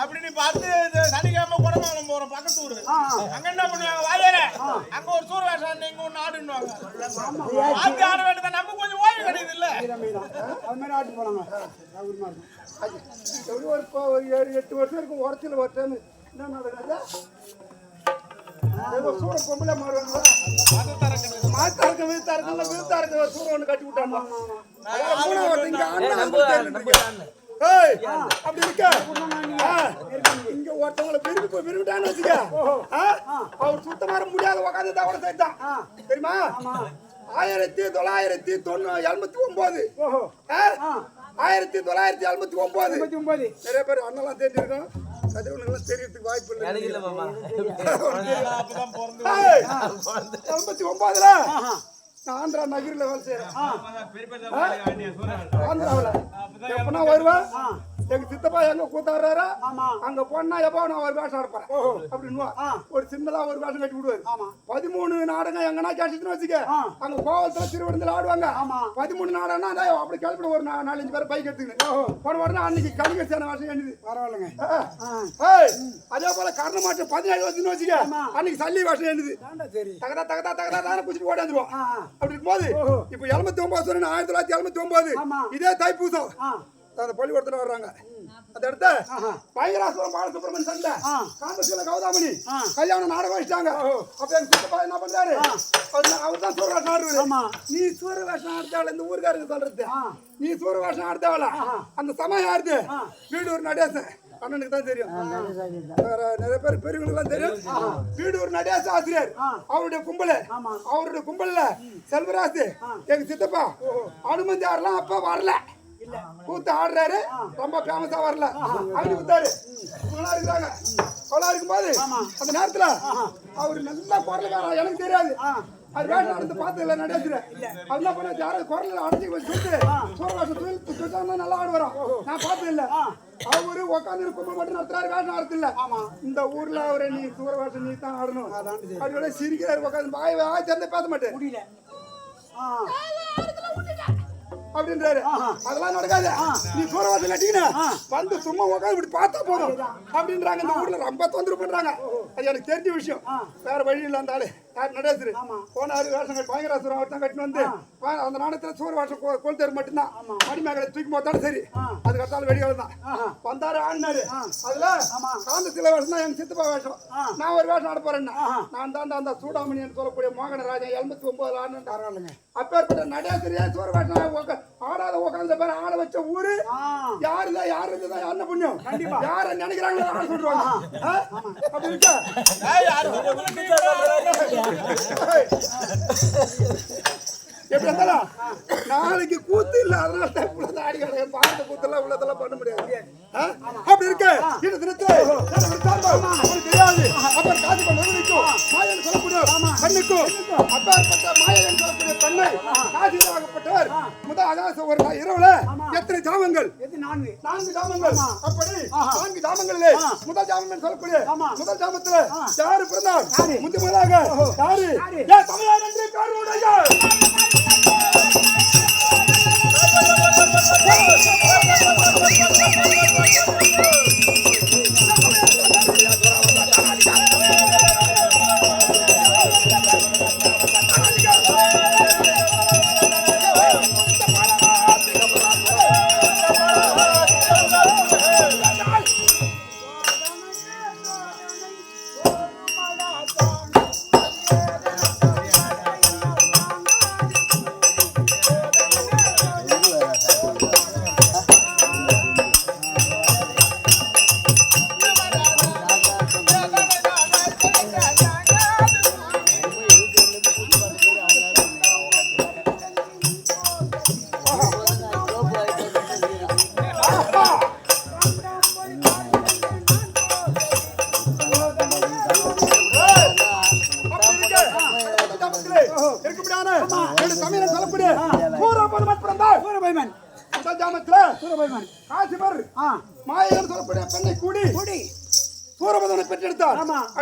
அப்படின்னு பார்த்து சனிக்கிழமை குடமாலம் போறோம் பக்கத்து ஊரு. அங்க என்ன பண்ணுவாங்க? வாரியர அங்க ஒரு சூர் வேஷம் இங்க ஒண்ணு ஆடுன்னுவாங்க ஆட்டு ஆட வேண்டியது நம்ம கொஞ்சம் ஓய்வு கிடையாது இல்ல. அது மாதிரி ஆட்டு போனாங்க. எப்படி ஒரு ஏழு எட்டு வருஷம் இருக்கும். உரத்தில் ஒரு டைம் என்ன நடக்குது? சூட பொம்பளை மாறுவாங்களா மாத்தாருக்க வீத்தாருக்க ஒரு சூட ஒன்று கட்டி விட்டாங்க. ஏய், அப்படி இருக்க. இங்க ஒருத்தவங்களை விரும்பி போய் விரும்பிட்டான்னு வச்சுக்க. ஆ, அவர் சுத்தமா முடியாத உட்காந்து தவற செய்தான் தெரியுமா? ஆயிரத்தி தொள்ளாயிரத்தி தொண்ணூ எண்பத்தி ஒன்பது? ஆயிரத்தி தொள்ளாயிரத்தி எண்பத்தி ஒன்பது நிறைய பேர் அண்ணெல்லாம் தெரிஞ்சிருக்கோம் கதிரவனுங்கெல்லாம் தெரியறதுக்கு வாய்ப்பு இல்லை எண்பத்தி ஒன்பதுல நான் ஆந்திரா நகரில் வேலை செய்யறேன் ஆந்திராவில் எப்பனா வருவேன் எங்க சித்தப்பா எங்க கூத்தாடுறாரா ஆமா. அங்க போனா எப்போ நான் ஒரு வேஷம் எடுப்பேன் அப்படின்னுவா ஆ. ஒரு சின்னதா ஒரு வேஷம் கட்டி விடுவாரு ஆமா. பதிமூணு நாடகம் எங்கன்னா கேட்டுன்னு வச்சுக்க. அங்க கோவலத்துல திருவனந்தல ஆடுவாங்க ஆமா. பதிமூணு நாடகம்னா அப்படி கிளப்பிட ஒரு நாலஞ்சு பேர் பைக் எடுத்துக்கின்னு போன உடனே அன்னைக்கு கலிங்க சேன வேஷம் எழுது பரவாயில்லைங்க அதே போல கர்ணமாட்டு பதினேழு வருஷம்னு வச்சுக்க அன்னைக்கு சல்லி வேஷம் எழுது சரி தகதா தகதா தகதா தானே குச்சிட்டு ஓடியாந்துருவோம் ஆ, ஆ. அப்படி இருக்கும்போது இப்போ எழுபத்தி ஒன்பது சொன்ன ஆயிரத்தி தொள்ளாயிரத்தி எழுபத்தி ஒன்பது. இதே தைப்பூசம். ஆ. அந்த பள்ளிக்கூடத்துல வர்றாங்க. அந்த இடத்த பயங்கராசுரம் பாலசுப்ரமணியன் சண்டை. காந்தசீல கௌதாமணி. கல்யாணம் நாடகம் வச்சிட்டாங்க. அப்ப எங்க சித்தப்பா என்ன பண்றாரு? அவர் தான் சூரவேஷம் ஆடுவாரு. நீ சூரவேஷம் ஆடுத்தாவல இந்த ஊருக்காரங்க சொல்றது. நீ சூரவேஷம் ஆடுத்தாவல அந்த சமயம் யாருது வீடூர் நடேசன். அண்ணனுக்கு தான் தெரியும் நிறைய பேர் பெரியவங்களுக்குலாம் தெரியும். வீடூர் நடேச ஆசிரியர் அவருடைய கும்பல். அவருடைய கும்பல்ல செல்வராஜ் எங்க சித்தப்பா அனுமதி ஆடலாம் அப்ப வரல. கூத்து ஆடுறாரு. ரொம்ப ஃபேமஸா வரல. அப்படி குத்தாரு. இவங்களா இருக்கிறாங்க அவ்வளோ இருக்கும்போது அந்த நேரத்துல அவரு நல்லா குரலுக்காரன் எனக்கு தெரியாது. அது வேஷம் நடந்து பார்த்ததில்ல நடேசுற அது என்ன பண்ண யாராவது குரல் அடைச்சி வச்சு சுட்டு சூரவாசம் தொழில் சுட்டாங்கன்னா நல்லா ஆடு வரும் நான் பார்த்தது இல்ல அவரு உட்காந்து கும்பல் மட்டும் நடத்துறாரு வேஷம் நடத்தில்ல இந்த ஊர்ல அவரை நீ சூரவாசம் நீ தான் ஆடணும். அவரோட சிரிக்கிறாரு உட்காந்து வாய் வாய் திறந்து பேச மாட்டேன். முடியல. அப்படின்றாரு. அதெல்லாம் நடக்காது. நீ சூரவாசம் கட்டிக்கின வந்து சும்மா உட்காந்து இப்படி பார்த்தா போதும். அப்படின்றாங்க. இந்த ஊர்ல ரொம்ப தொந்தரவு பண்றாங்க. அது எனக்கு தெரிஞ்ச விஷயம். வேற வழி இல்ல அந்த ஆளு. நடேசரு போனாரு வேஷம் கட்டி பயங்கராசுரம் அவர் தான் கட்டின்னு வந்து அந்த நாணயத்துல சூர வேஷம் கொள் தேர் மட்டும்தான். மணிமேகலை தூக்கி போட்டாலும் சரி. அது கட்டாலும் வெடிகள் தான் வந்தாரு ஆடினாரு அதுல காந்த சில வேஷம் தான் எங்க சித்தப்பா வேஷம். நான் ஒரு வேஷம் ஆட போறேன்னா நான் தான் அந்த சூடாமணி என்று சொல்லக்கூடிய மோகனராஜன் எண்பத்தி ஒன்பதுல ஆடினு அப்பேற்பட்ட நடேசரியா சூர வேஷம் ஆடாத உட்காந்த பேர் ஆட வச்ச ஊரு ஆ. யாருதான் யாரு இருந்ததா என்ன புண்ணியம். கண்டிப்பா. யார நினைக்கிறாங்களோ யார சொல்றாங்க? அப்படி இருக்கா? எப்படி இருந்தாலும் நாளைக்கு கூத்து இல்ல அதனால தான் இவ்வளவு ஆடி கிடக்கு கூத்தெல்லாம் பண்ண முடியாது. அப்படி இருக்கு இந்த தினத்துல தெரியாது. அப்புறம் காசி பண்ண மாயன் சொல்லக்கூடிய கண்ணுக்கும் அப்பேற்பட்ட மாயன் சொல்லக்கூடிய பெண்ணை முதல் அதாச ஒரு இரவுல எத்தனை ஜாமங்கள்? நான்கு? நான்கு ஜாமங்கள். அப்படி நான்கு ஜாமங்களிலே முதல் ஜாமம் சொல்லக்கூடிய முதல் ஜாமத்துல யாரு பிறந்தார்? முந்தி முதலாக யாரு? தமிழர் என்று பேர் உடையார் அப்படி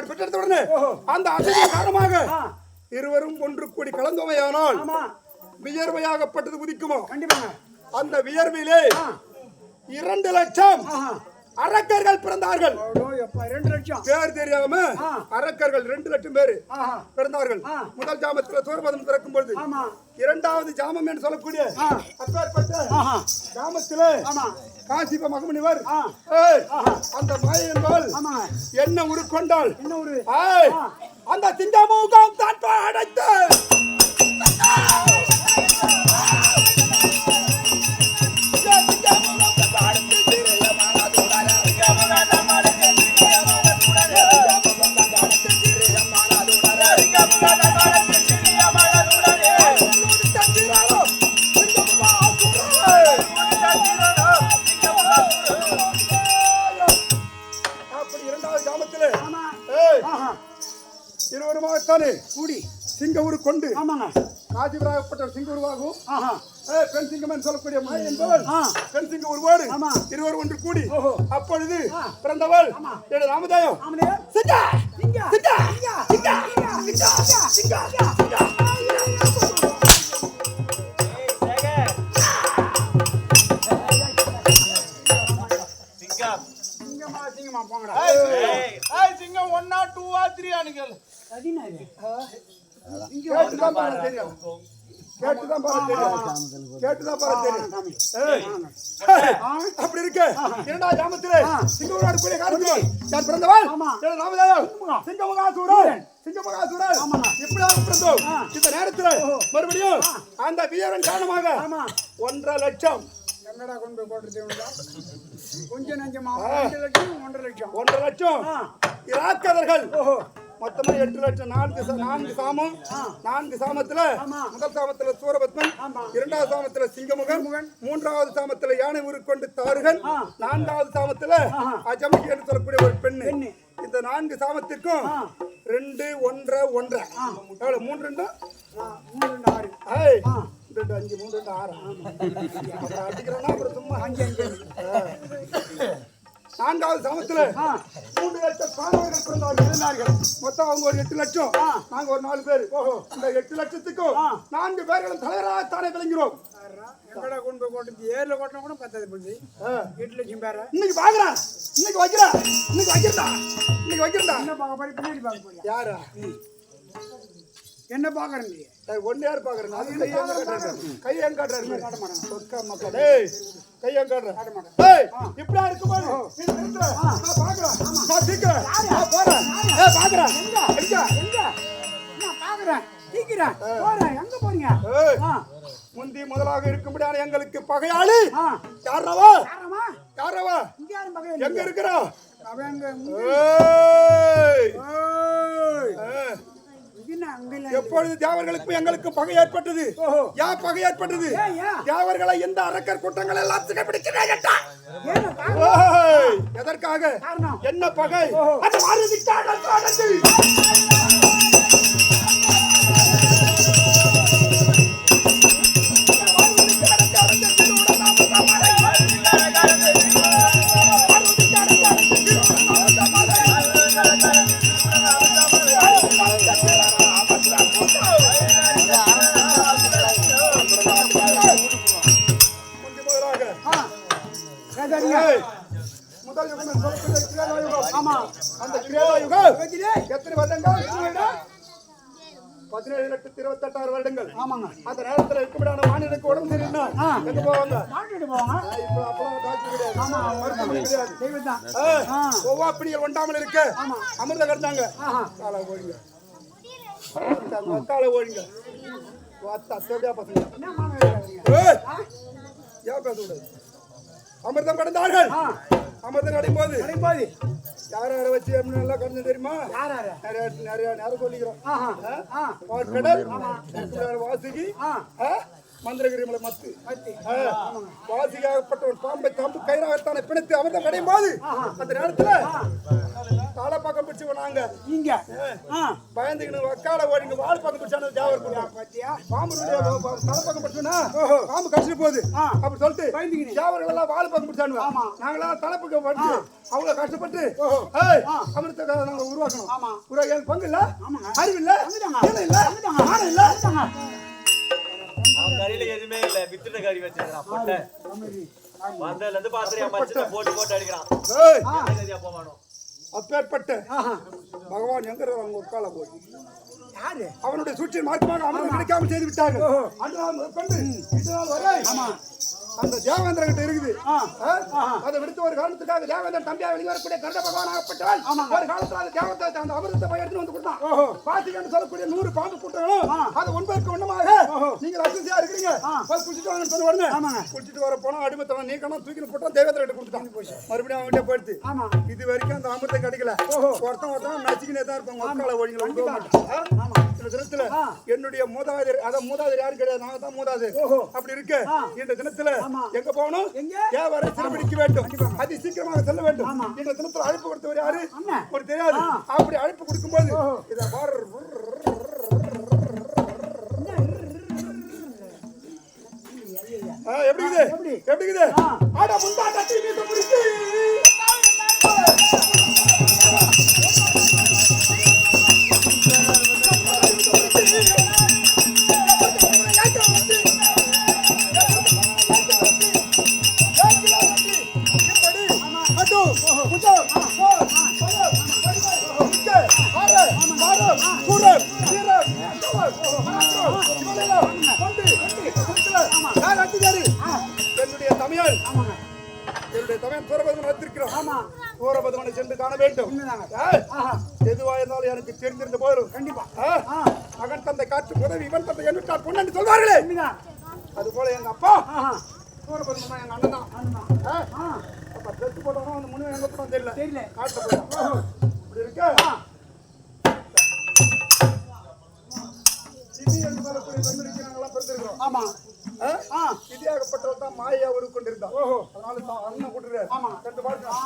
அப்படி பெற்றெடுத்த உடனே அந்த அசைவின் காரணமாக இருவரும் ஒன்று கூடி கலந்தமையானால் வியர்வையாகப்பட்டது உதிக்குமோ கண்டிப்பாங்க. அந்த வியர்வையிலே அரக்கர்கள் பிறந்தார்கள். பேர் தெரியாம அரக்கர்கள் ரெண்டு லட்சம் பேர் பிறந்தார்கள். முதல் ஜாமத்தில் சூரபதம் திறக்கும் பொழுது இரண்டாவது ஜாமம் என்று சொல்லக்கூடிய அப்பேற்பட்ட ஜாமத்திலே காசிப மகமுனிவர். அந்த மாயை என்பால் என்ன உரு கொண்டால் என்ன உரு? அந்த சிங்கமூகம் தட்ப அடைத்து. கொண்டு காஜிபராகப்பட்ட சிங்கம் உருவாகும் பெண் சிங்கம் என்று சொல்லக்கூடிய மாய என்பவள் பெண் சிங்கம் உருவாடு இருவர் ஒன்று கூடி அப்பொழுது பிறந்தவள் ராமதாயம் சிங்கா சிங்கா சிங்கா சிங்கா சிங்கா சிங்கா சிங்கா சிங்கமா போங்கடா சிங்கம் one R two R three அணுகள் கேட்டுதான் பாரு தெரியும். கேட்டுதான் பாரு தெரியும். அப்படி இருக்கு. இரண்டாவது ஜாமத்திலே சிங்கமுகாடு கூடிய காரணத்தில் நான் பிறந்தவள்? ராமதாயம் சிங்கமுகாசூரன் சிங்கமுகாசூரன். இப்படியாக பிறந்தோம். இந்த நேரத்தில் மறுபடியும் அந்த வீரன் காரணமாக ஒன்றரை லட்சம். என்னடா கொண்டு இவனுடா? கொஞ்சம் நஞ்சமா? ரெண்டு லட்சம் ஒன்றரை லட்சம். ஒன்றரை லட்சம். இராக்கதர்கள். மொத்தமா எட்டு லட்சம் நான்கு நான்கு சாமம் நான்கு சாமத்துல. முதல் சாமத்துல சூரபத்மன். இரண்டாவது சாமத்துல சிங்கமுகன். மூன்றாவது சாமத்துல யானை உருக்கொண்டு தாருகன். நான்காவது சாமத்துல. அஜமுகி என்று சொல்லக்கூடிய ஒரு பெண்ணு. இந்த நான்கு சாமத்திற்கும். ரெண்டு ஒன்றரை ஒன்றரை எவ்வளவு மூன்று ரெண்டு மூணு ரெண்டு ஆறு ஏய் ஆ. ரெண்டு அஞ்சு மூணு ரெண்டு ஆறு அப்புறம் அடிக்கிறேன்னா அப்புறம் சும்மா அஞ்சு அஞ்சு நான்காவது சமத்துல. மூன்று லட்சம் பாண்டவர்கள் பிறந்தவர்கள் இருந்தார்கள். மொத்தம் அவங்க ஒரு எட்டு லட்சம். நாங்க ஒரு நாலு பேர். ஓஹோ. இந்த எட்டு லட்சத்துக்கும். நான்கு பேர்களும் தலைவராக தானே விளங்கிறோம் எங்கடா கொண்டு போய் போட்டுறது ஏரில் கொட்டினா கூட பத்தாது பண்ணி. எட்டு லட்சம் பேர? இன்னைக்கு பாக்குறேன் இன்னைக்கு வைக்கிறேன் இன்னைக்கு வைக்கிறா. இன்னைக்கு வைக்கிறா. என்ன பார்க்க போறீங்க பின்னாடி பார்க்க போறியா? யாரா? என்ன பாக்குறேன் நீ? ஒன் யார் பாக்குறேன் அது கையம் காட்டுறாரு காட்ட மாட்டேன். சொக்க மக்களே. டேய் கையம் காட்டுறேன். காட்ட மாட்டேன். டேய் இப்படியா இருக்கு பாரு. நான் பாக்குறேன் நான் சீக்கிரம். நான் போறேன். ஏய் பாக்குறேன் எங்க? எங்க? நான் பாக்குறேன் சீக்கிரம். போறேன். எங்க போறீங்க? முந்தி முதலாக இருக்கும்படியான எங்களுக்கு பகையாளி. யாரவா? யாரவா? எங்க இருக்கிறோம் அவன் எப்பொழுது தேவர்களுக்கும் எங்களுக்கும் பகை ஏற்பட்டது. யா பகை ஏற்பட்டது? தேவர்களை இந்த அரக்கர் குற்றங்கள் எல்லாம் எதற்காக? என்ன பகை? ஆமா. அந்த கிரேதயுகம் எத்தனை வருடங்கள்? பதினேழு லட்சத்தி இருபத்தி வருடங்கள். ஆமாங்க. அந்த நேரத்துல இருக்குமிடான மாநிலக்கு உடம்பு சரியில்லை எங்க போவாங்க? ஒவ்வொரு பிடிகள் ஒண்டாமல் இருக்கு. அமிர்த கடந்தாங்க காலை ஓடுங்க. காலை ஓடுங்க. பசங்க. ஏன் பேச கூடாது அமிர்தம் கடந்தார்கள். அமர்த்த நடைபாது நடைபாது யார் யாரை வச்சு எல்லாம் கண்டு தெரியுமா? நிறைய நிறைய நேரம் சொல்லிக்கிறோம். கடல் வாசுகி மந்திரகிரி மலை மத்து. வாசிக்காகப்பட்டவன் பாம்பை தாம்பு கயிறாகத்தானே பிணைத்து அவர் தான் கடையும் போது அந்த நேரத்துல காலப்பாக்கம் பிடிச்சவன் நாங்க. இங்க. பயந்துக்கணும் வக்கால ஓடிங்க வால் பக்கம் பிடிச்சானு ஜாவர் பாம்பு காலப்பாக்கம் பிடிச்சோன்னா பாம்பு கடிச்சிட்டு போகுது. அப்படி சொல்லிட்டு பயந்துக்கணும் ஜாவர்கள் எல்லாம் வால் பக்கம் பிடிச்சானு நாங்களாம் தலைப்புக்கு வந்து அவங்க கஷ்டப்பட்டு அமிர்த நாங்க உருவாக்கணும். உருவாக்கி பங்கு இல்லை? அறிவு இல்ல? இல்ல? இல்லை ஆனா இல்ல? அவன் கறியில எதுவுமே இல்ல. வித்துட்ட கறி வச்சிருக்கான் பொட்டை. வந்ததுல இருந்து மச்சினை போட்டு போட்டு அடிக்கிறான். போவானோ? அப்பேற்பட்ட. பகவான் எங்க இருக்காங்க ஒரு கால போய்? யாரு? அவனுடைய சூழ்ச்சியின் மாற்றமாக அமிர்தம் கிடைக்காமல் செய்து விட்டார்கள். ஓஹோ. அன்று நாள் முதற்கொண்டு இன்று நாள் வரை அந்த தேவேந்திர கிட்ட இருக்குது? அதை விடுத்து ஒரு காலத்துக்காக தேவேந்திரன் தம்பியா வெளிவரக்கூடிய கருட பகவான் ஆகப்பட்டவன் ஒரு காலத்துல அந்த தேவத்தை அந்த அமிர்தத்தை போய் எடுத்து வந்து கொடுத்தான். ஓஹோ. பாத்தி என்று சொல்லக்கூடிய நூறு பாம்பு கூட்டங்களும் ஆ. அது ஒன்பதுக்கு ஒண்ணமாக நீங்க அசிசியா இருக்கிறீங்க. போய் குளிச்சுட்டு வாங்கன்னு சொன்ன உடனே ஆமாங்க. குளிச்சுட்டு வர போனா அடிமத்தவன் நீக்கணும் தூக்கி போட்டோம் தேவேந்திர கிட்ட கொடுத்துட்டான். மறுபடியும் அவன்கிட்ட போயிடுத்து ஆமா. இது வரைக்கும் அந்த அமிர்தம் கிடைக்கல. ஒருத்தன் ஒருத்தன் நச்சுக்கினே தான் இருப்பாங்க ஒக்கால ஒழிங்கள கண்டிப்பா. இந்த தினத்துல. என்னுடைய மூதாதையர் அதான் மூதாதையர் யாரும் கிடையாது நாங்க தான் மூதாதையர் ஓஹோ. அப்படி இருக்கு. இந்த தினத்துல. எங்க போகணும்? தேவரை சிறுபிடிக்க வேண்டும் அதி சீக்கிரமாக செல்ல வேண்டும். இந்த தினத்துல அழைப்பு கொடுத்தவர் யாரு. ஒரு தெரியாது. அப்படி அழைப்பு கொடுக்கும்போது. இத பாரு எப்படி எப்படி? எப்படி இருக்குது ஆ. ஆட முந்தாட்ட தீ மீது பிடிச்சி என்னுடைய தமிழ் என்னுடைய தமிழ் சூரபதமன் வைத்திருக்கிறோம் சூரபதமனை சென்று காண வேண்டும் எதுவா இருந்தாலும் எனக்கு தெரிந்திருந்த போதும் கண்டிப்பா. மகன் தந்தை காற்று உதவி இவன் தந்தை என்னுட்டார் பொண்ணு சொல்வார்களே அது போல எங்க அப்பா சூரபதமன் எங்க அண்ணன் தான் ஆமா ட்ரெஸ் போட்டவனும் அந்த முன்னு எங்க போனான் தெரியல. தெரியல. காட்டுல போயிட்டான் இப்படி இருக்கு? ஆமா. சிதியாகப்பட்டவர் தான் மாயா உருக்கொண்டிருந்தார் ஓஹோ. அதனால தான் அண்ணன் கூட்டுறாரு ஆமா. ரெண்டு பாட்டு. ஆ.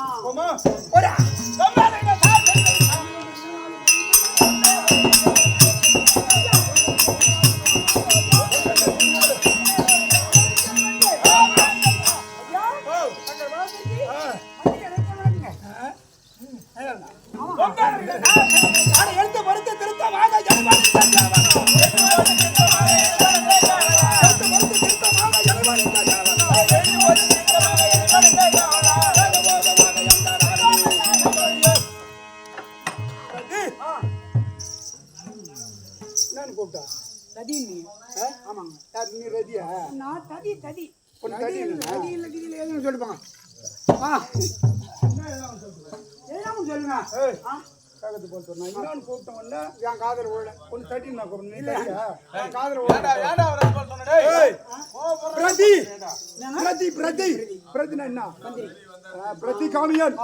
ததி நீ ஆமாங்க. யார் நீ ரெடியா நான் ததி ததி. உனக்கு ததி ததி இல்ல, இல்லையா? ததி இல்ல கிதி இல்ல எதுவும் சொல்லுப்பாங்க ஆ. எல்லாம் சொல்லுங்க. ஏய் ஆ. காகத்து போல் சொன்னா. இன்னொன்னு கூப்பிட்டவன்னா என் காதல் விழல ஒன்னு தட்டி நான் கூப்பிடணும். நீ தட்டியா என் காதுல ஏன்டா ஏன்டா அவரை போல் சொன்ன டேய்? ஏய் பிரதி! பிரதி பிரதி! என்ன? பிரதி காமியன்.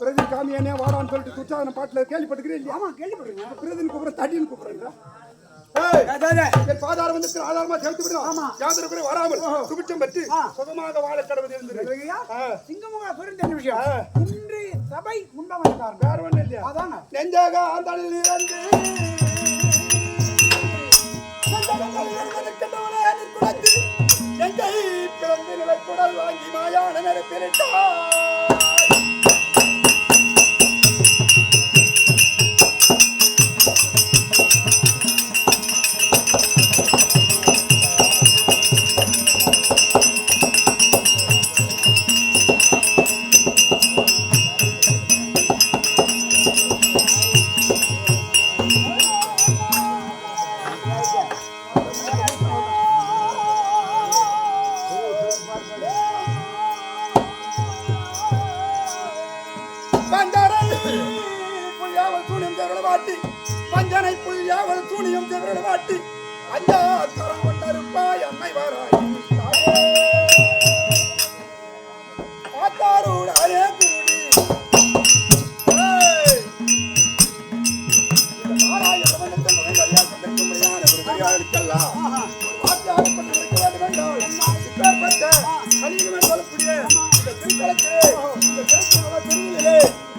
பிரதி காமியனே வாடான்னு சொல்லிட்டு துச்சாதன பாட்டுல கேள்விப்பட்டுக்கிறேன் இல்லையா? ஆமா கேள்விப்படுங்க பிரதின்னு கூப்பிடுற தட்டின்னு கூப்பிடுறா பாதாரம் வந்து ஆதாரமா சேர்த்து விடுறோம். ஆமா. யாதொரு குறை வராமல் சுபிட்சம் பெற்று. சுகமாக வாழ கடவுள் இருந்தது. சிங்கமுக விஷயம். இன்று சபை காரணம். வேற ஒண்ணும் இல்லையா? அதாங்க நெஞ்சாக ஆந்தாளில் இருந்து நெஞ்சை பிளந்து நிலக்குடல் வாங்கி மாயான நெருப்பிலிட்டாய்.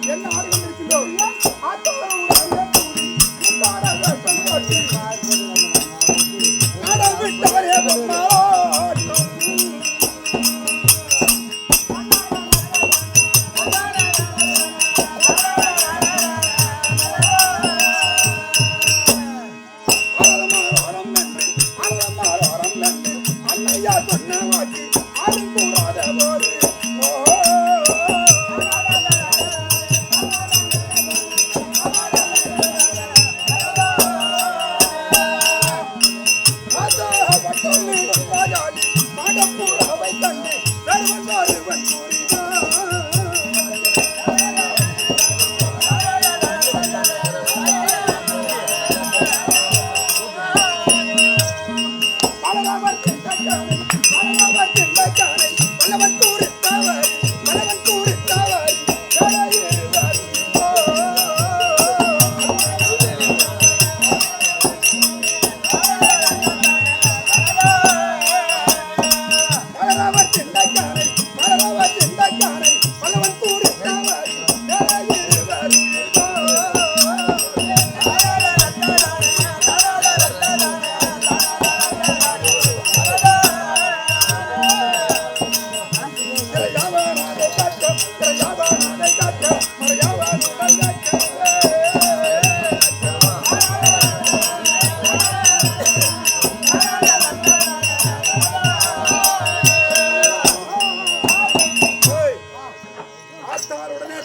என்ன ஆடுகள் இருக்கின்றோம் கூடி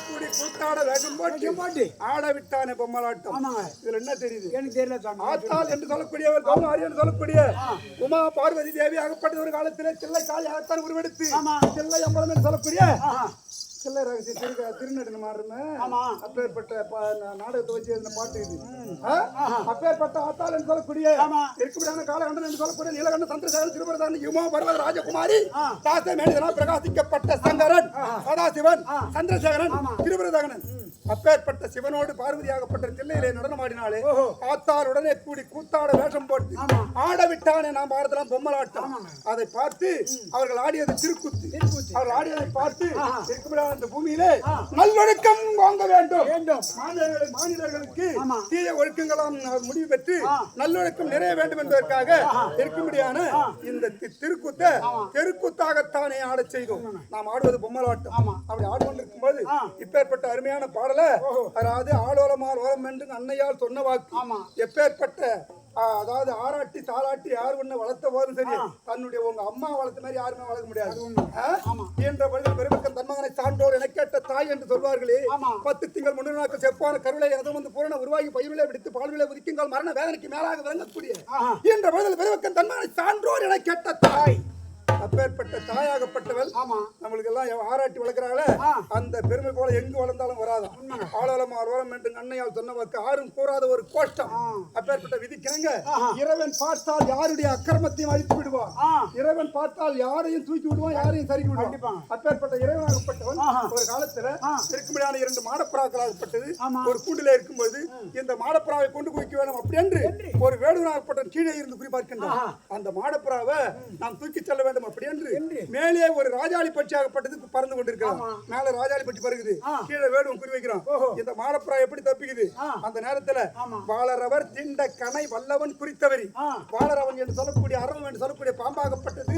கூடி கூத்தாட வேகம் போட்டு போட்டு. ஆட விட்டானே பொம்மலாட்டம். ஆமாங்க. இதுல என்ன தெரியுது? எனக்கு தெரியல சாமி ஆத்தாள் என்று சொல்லக்கூடியவர் கௌமாரி என்று சொல்லக்கூடிய உமா பார்வதி தேவி ஆகப்பட்ட ஒரு காலத்திலே தில்லை காளியாகத்தான் உருவெடுத்து ஆமா. தில்லை அம்பலம் என்று சொல்லக்கூடிய தில்லை ரகசிய திரு திருநெடுன்னு மாறுமே ஆமா. அப்பேற்பட்ட நாடகத்தை வச்சு இந்த பாட்டு இது? அப்பேற்பட்ட ஆத்தாள் என்று சொல்லக்கூடிய ஆமா. இருக்கும்படியான காலகண்டன் என்று சொல்லக்கூடிய நீலகண்ட சந்திரசேகரன் திருபரதான் உமா பர்வத ராஜகுமாரி. தாச மேனிதனால் பிரகாசிக்கப்பட்ட சங்கரன் சதாசிவன் சந்திரசேகரன் திருபரதகனன் அப்பேற்பட்ட சிவனோடு பார்வதியாகப்பட்ட தில்லையிலே நடனமாடினாலே ஆத்தாள் உடனே கூடி கூத்தாட வேஷம் போட்டு ஆட விட்டானே நாம் பாரதெல்லாம் பொம்மலாட்டம். அதை பார்த்து அவர்கள் ஆடியது திருக்குத்து. அவர்கள் ஆடியதை பார்த்து இருக்கும்படியான இந்த பூமியிலே நல்லொழுக்கம் வாங்க வேண்டும். வேண்டும். மாநிலர்களுக்கு. தீய ஒழுக்கங்களாம் முடிவு பெற்று நல்லொழுக்கம் நிறைய வேண்டும் என்பதற்காக இருக்கும்படியான இந்த திருக்கூத்தை தெருக்கூத்தாகத்தானே ஆடச் செய்தோம். நாம் ஆடுவது பொம்மலாட்டம். அப்படி ஆடிக்கொண்டிருக்கும் போது இப்பேற்பட்ட அருமையான பாடல அதாவது ஆளோலமால் ஓலம் என்று அன்னையால் சொன்ன வாக்கு. எப்பேற்பட்ட அதாவது ஆராட்டி தாளாட்டி யார் ஒண்ணு வளர்த்த போதும் சரி தன்னுடைய உங்க அம்மா வளர்த்த மாதிரி யாருமே வளர்க்க முடியாது? என்ற பொழுது பெருமக்கள் தன்மகனை சான்றோர் என கேட்ட தாய் என்று சொல்வார்களே பத்து திங்கள் முன்னூறு நாட்கள் செப்பான கருளை எனதும் வந்து பூரண உருவாகி பயிர்விலை விடுத்து பால்விலை உதிக்குங்கள் மரண வேதனைக்கு மேலாக விளங்கக்கூடிய என்ற பொழுது பெருமக்கள் தன்மகனை சான்றோர் என கேட்ட தாய். அப்பேற்பட்ட தாயாகப்பட்டவள். ஆமா. நம்மளுக்கு எல்லாம் ஆராட்டி வளர்க்கிறாள அந்த பெருமை போல எங்கு வளர்ந்தாலும் வராதான் ஆளோலம் ஆர்வலம் என்று அன்னையால் சொன்னவருக்கு ஆறும் கூறாத ஒரு கோஷ்டம். அப்பேற்பட்ட விதிக்கிறங்க இறைவன் பார்த்தால் யாருடைய அக்கிரமத்தையும் அழித்து விடுவான். இறைவன் பார்த்தால் யாரையும் தூக்கி விடுவான் யாரையும் சறுக்கி விடுவான்? அப்பேற்பட்ட இறைவனாகப்பட்டவன் ஒரு காலத்துல இருக்கும்படியான இரண்டு மாடப்புறாக்களாகப்பட்டது ஒரு கூண்டில இருக்கும்போது இந்த மாடப்புறாவை கொண்டு குவிக்க வேணும் அப்படி என்று ஒரு வேடுவனாகப்பட்ட கீழே இருந்து குறிப்பார்க்கின்றான் அந்த மாடப்புறாவை நாம் தூக்கி செல்ல வேண்டும் அப்படி என்று மேலே ஒரு ராஜாளி பட்சியாகப்பட்டது பறந்து கொண்டிருக்கிறான். மேல ராஜாளி பட்சி பறக்குது. கீழே வேடுவன் குறி வைக்கிறான். இந்த மாடப்புறா எப்படி தப்பிக்குது? அந்த நேரத்துல வாளரவர் திண்ட கனை வல்லவன் குறித்தவரி. வாளரவன் என்று சொல்லக்கூடிய அரவன் என்று சொல்லக்கூடிய பாம்பாகப்பட்டது.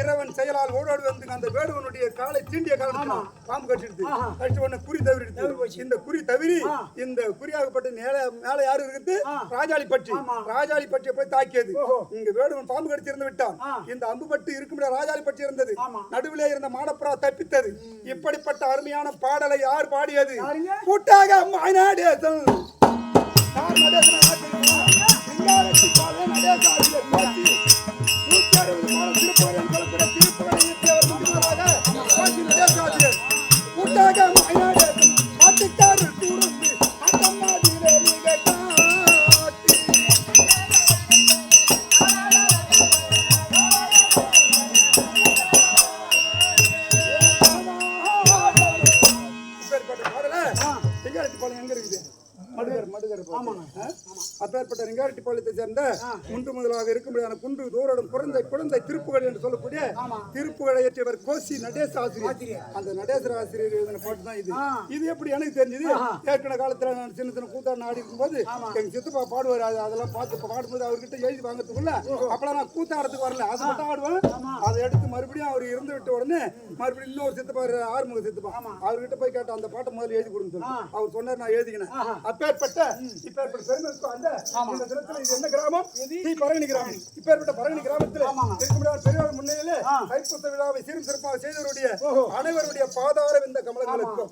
இறைவன் செயலால் ஓடோடு வந்து அந்த வேடுவனுடைய காலை தீண்டிய காலத்துல பாம்பு கட்டிடுது கட்டி உடனே குறி தவிரிடுது இந்த குறி தவிரி இந்த குறியாகப்பட்ட மேல மேல யாரு இருக்குது? ராஜாளி பட்சி. ராஜாளி பட்டியை போய் தாக்கியது. இங்க வேடுவன் பாம்பு கடிச்சு இருந்து விட்டான் இந்த அம்பு பட்டு இருக்கும்போது ராஜாளி பட்டி இருந்தது. நடுவிலே இருந்த மாடப்புறா தப்பித்தது. இப்படிப்பட்ட அருமையான பாடலை யார் பாடியது? கூட்டாக மாநாடேசன் யார் பாளையத்தை சேர்ந்த முன்று முதலாக இருக்கும்படியான குன்று தூரடும் குழந்தை குழந்தை திருப்புகள் என்று சொல்லக்கூடிய திருப்புகளை இயற்றியவர் கோசி நடேச ஆசிரியர். அந்த நடேசர் ஆசிரியர் எழுதின பாட்டு தான் இது. இது எப்படி எனக்கு தெரிஞ்சது? ஏற்கனவே காலத்துல நான் சின்ன சின்ன கூத்தாடு ஆடி இருக்கும்போது எங்க சித்தப்பா பாடுவார். அது அதெல்லாம் பார்த்து பாடும்போது அவர்கிட்ட எழுதி வாங்குறதுக்குள்ள அப்பெல்லாம் நான் கூத்தாடுறதுக்கு வரல. அது மட்டும் ஆடுவேன். அதை எடுத்து மறுபடியும் அவர் இருந்து விட்ட உடனே மறுபடியும் இன்னொரு சித்தப்பா ஆறுமுக சித்தப்பா. அவர்கிட்ட போய் கேட்டேன் அந்த பாட்டை முதல்ல எழுதி கொடுங்க அவர் சொன்னார் நான் எழுதிக்கினேன் அப்பேற்பட்ட இப்பேற்பட்ட பெருமைக்கு அந்த தினத்துல இது என்ன கிராமம்? டி பரங்கனி கிராமம். இப்பேற்பட்ட பரங்கனி கிராமத்தில் இருக்கும்போது பெரியவர் முன்னிலையில தைப்பூச விழாவை சீரும் சிறப்பாக செய்தவருடைய அனைவருடைய பாதார இந்த கமலங்களுக்கும்